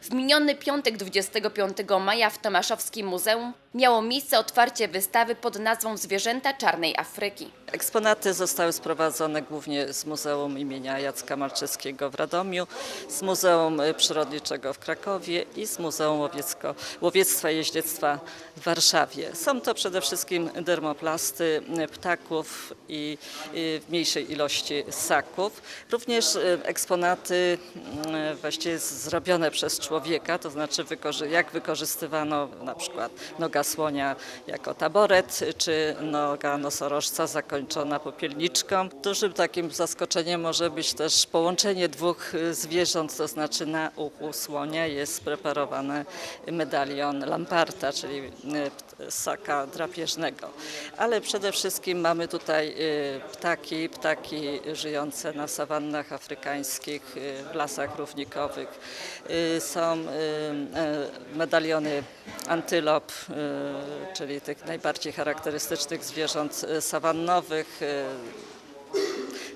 W miniony piątek 25 maja w Tomaszowskim Muzeum miało miejsce otwarcie wystawy pod nazwą Zwierzęta Czarnej Afryki. Eksponaty zostały sprowadzone głównie z Muzeum imienia Jacka Malczewskiego w Radomiu, z Muzeum Przyrodniczego w Krakowie i z Muzeum Łowiecko, Łowiectwa i Jeździectwa w Warszawie. Są to przede wszystkim dermoplasty ptaków i w mniejszej ilości ssaków. Również e, eksponaty mm, właściwie zrobione przez człowieka, to znaczy jak wykorzystywano na przykład noga słonia jako taboret, czy noga nosorożca zakończona popielniczką. Dużym takim zaskoczeniem może być też połączenie dwóch zwierząt, to znaczy na uchu słonia jest spreparowany medalion Lamparta, czyli ssaka drapieżnego. Ale przede wszystkim mamy tutaj y, ptaki, ptaki żyjące na sawannach afrykańskich, y, w lasach równikowych. Y, Są y, y, medaliony antylop, y, czyli tych najbardziej charakterystycznych zwierząt y, sawannowych.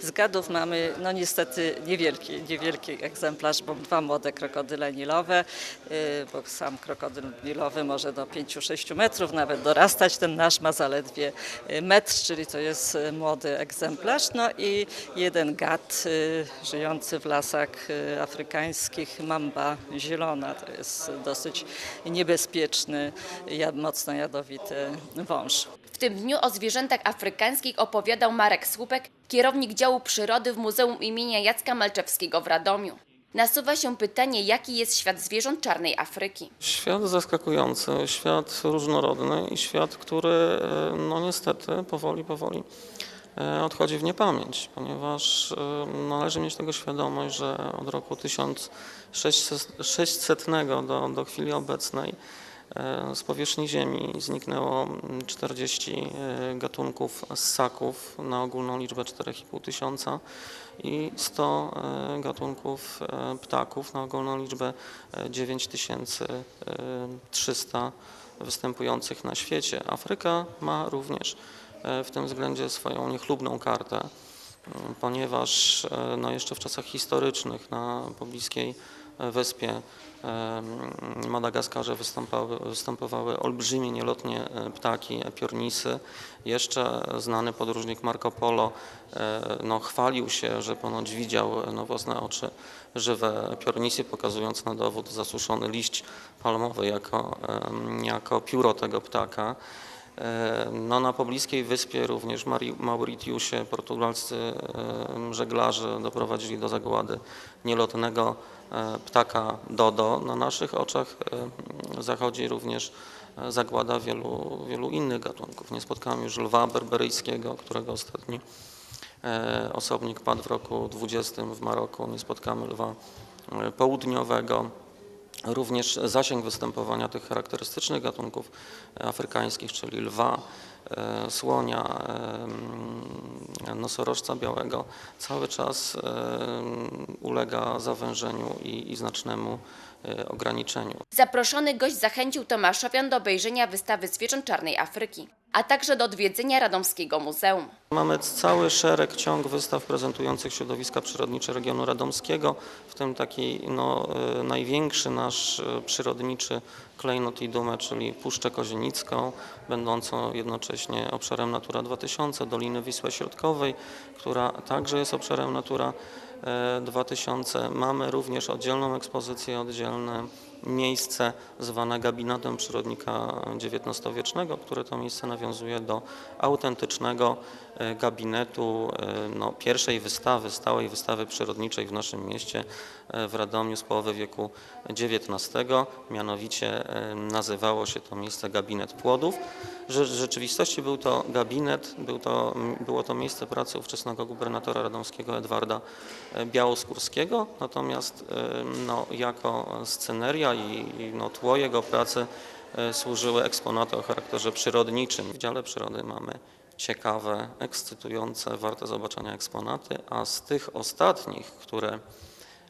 Y, z gadów mamy no niestety niewielki, niewielki egzemplarz, bo dwa młode krokodyle nilowe, yy, bo sam krokodyl nilowy może do 5-6 metrów nawet dorastać, ten nasz ma zaledwie yy, metr, czyli to jest yy, młody egzemplarz. No i jeden gad żyjący w lasach afrykańskich, mamba zielona, to jest dosyć niebezpieczny, mocno jadowity wąż. Tym dniu o zwierzętach afrykańskich opowiadał Marek Słupek, kierownik działu przyrody w Muzeum imienia Jacka Malczewskiego w Radomiu. Nasuwa się pytanie, jaki jest świat zwierząt Czarnej Afryki. Świat zaskakujący, świat różnorodny i świat, który e, no niestety powoli, powoli e, odchodzi w niepamięć, ponieważ e, należy mieć tego świadomość, że od roku 1600 do, do chwili obecnej z powierzchni Ziemi zniknęło mm, 40 e, gatunków ssaków na ogólną liczbę 4,5 tysiąca i 100 e, gatunków e, ptaków na ogólną liczbę e, 9300 występujących na świecie. Afryka ma również e, w tym względzie swoją niechlubną kartę, ponieważ e, no jeszcze w czasach historycznych na pobliskiej e, wyspie Madagaskarze występowały, występowały olbrzymie nielotnie e, ptaki, epiornisy. Jeszcze znany podróżnik Marco Polo e, no, chwalił się, że ponoć widział e, na własne oczy żywe piornisy, pokazując na dowód zasuszony liść palmowy jako, jako pióro tego ptaka. No, na pobliskiej wyspie, również Mauritiusie, portugalscy żeglarze doprowadzili do zagłady nielotnego e, ptaka dodo. Na naszych oczach zachodzi również e, zagłada wielu, wielu innych gatunków. Nie spotkałem już lwa berberyjskiego, którego ostatni e, osobnik padł w roku 20 w Maroku. Nie spotkamy lwa południowego. Również zasięg występowania tych charakterystycznych gatunków afrykańskich, czyli lwa, e, słonia, em, nosorożca białego, cały czas em, ulega zawężeniu i, i znacznemu e, ograniczeniu. Zaproszony gość zachęcił Tomaszowian do obejrzenia wystawy zwierząt Czarnej Afryki, a także do odwiedzenia Radomskiego Muzeum. Mamy cały szereg ciąg wystaw prezentujących środowiska przyrodnicze regionu radomskiego, w tym taki no, e, największy nasz e, przyrodniczy klejnot i dumę, czyli Puszczę Kozienicką, będącą jednocześnie obszarem Natura 2000, Doliny Wisły Środkowej, która także jest obszarem Natura e, 2000. Mamy również oddzielną ekspozycję, oddzielne miejsce zwane gabinetem przyrodnika XIX-wiecznego, które to miejsce nawiązuje do autentycznego e, gabinetu e, no, pierwszej wystawy, stałej wystawy przyrodniczej w naszym mieście e, w Radomiu z połowy wieku XIX. Mianowicie nazywało się to miejsce gabinet płodów. W rzeczywistości był to gabinet, był to, było to miejsce pracy ówczesnego gubernatora radomskiego Edwarda Białoskórskiego, natomiast no, jako sceneria i, i no, tło jego pracy e, służyły eksponaty o charakterze przyrodniczym. W dziale przyrody mamy ciekawe, ekscytujące, warte zobaczenia eksponaty, a z tych ostatnich, które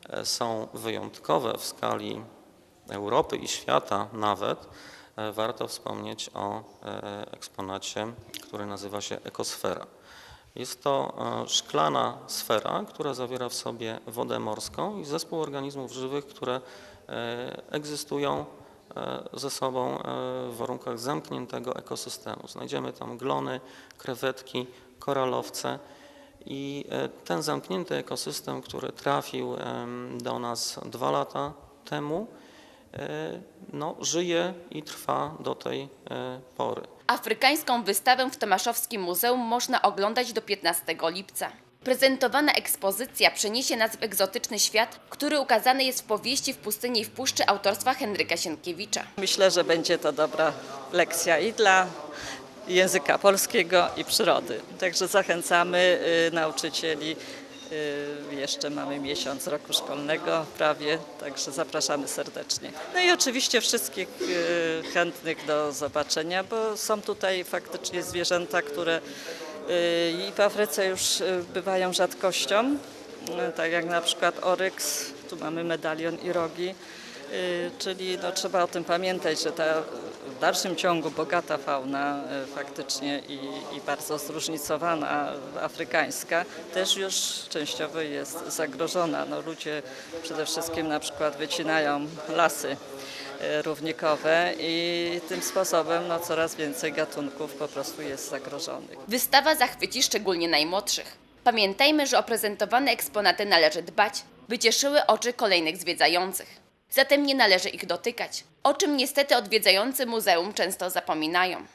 e, są wyjątkowe w skali Europy i świata nawet, e, warto wspomnieć o eksponacie, który nazywa się ekosfera. Jest to szklana sfera, która zawiera w sobie wodę morską i zespół organizmów żywych, które egzystują e, ze sobą e, w warunkach zamkniętego ekosystemu. Znajdziemy tam glony, krewetki, koralowce i e, ten zamknięty ekosystem, który trafił do nas dwa lata temu, e, no, żyje i trwa do tej e, pory. Afrykańską wystawę w Tomaszowskim Muzeum można oglądać do 15 lipca. Prezentowana ekspozycja przeniesie nas w egzotyczny świat, który ukazany jest w powieści w pustyni i w puszczy autorstwa Henryka Sienkiewicza. Myślę, że będzie to dobra lekcja i dla języka polskiego i przyrody. Także zachęcamy y, nauczycieli. Y, jeszcze mamy miesiąc roku szkolnego prawie, także zapraszamy serdecznie. No i oczywiście wszystkich y, chętnych do zobaczenia, bo są tutaj faktycznie zwierzęta, które i w Afryce już y, bywają rzadkością, y, tak jak na przykład oryks, tu mamy medalion i rogi. Y, Czyli no, trzeba o tym pamiętać, że ta w dalszym ciągu bogata fauna y, faktycznie i, i bardzo zróżnicowana afrykańska też już częściowo jest zagrożona. No, ludzie przede wszystkim na przykład wycinają lasy y, równikowe i tym sposobem no, coraz więcej gatunków po prostu jest zagrożonych. Wystawa zachwyci szczególnie najmłodszych. Pamiętajmy, że o prezentowane eksponaty należy dbać, by cieszyły oczy kolejnych zwiedzających. Zatem nie należy ich dotykać, o czym niestety odwiedzający muzeum często zapominają.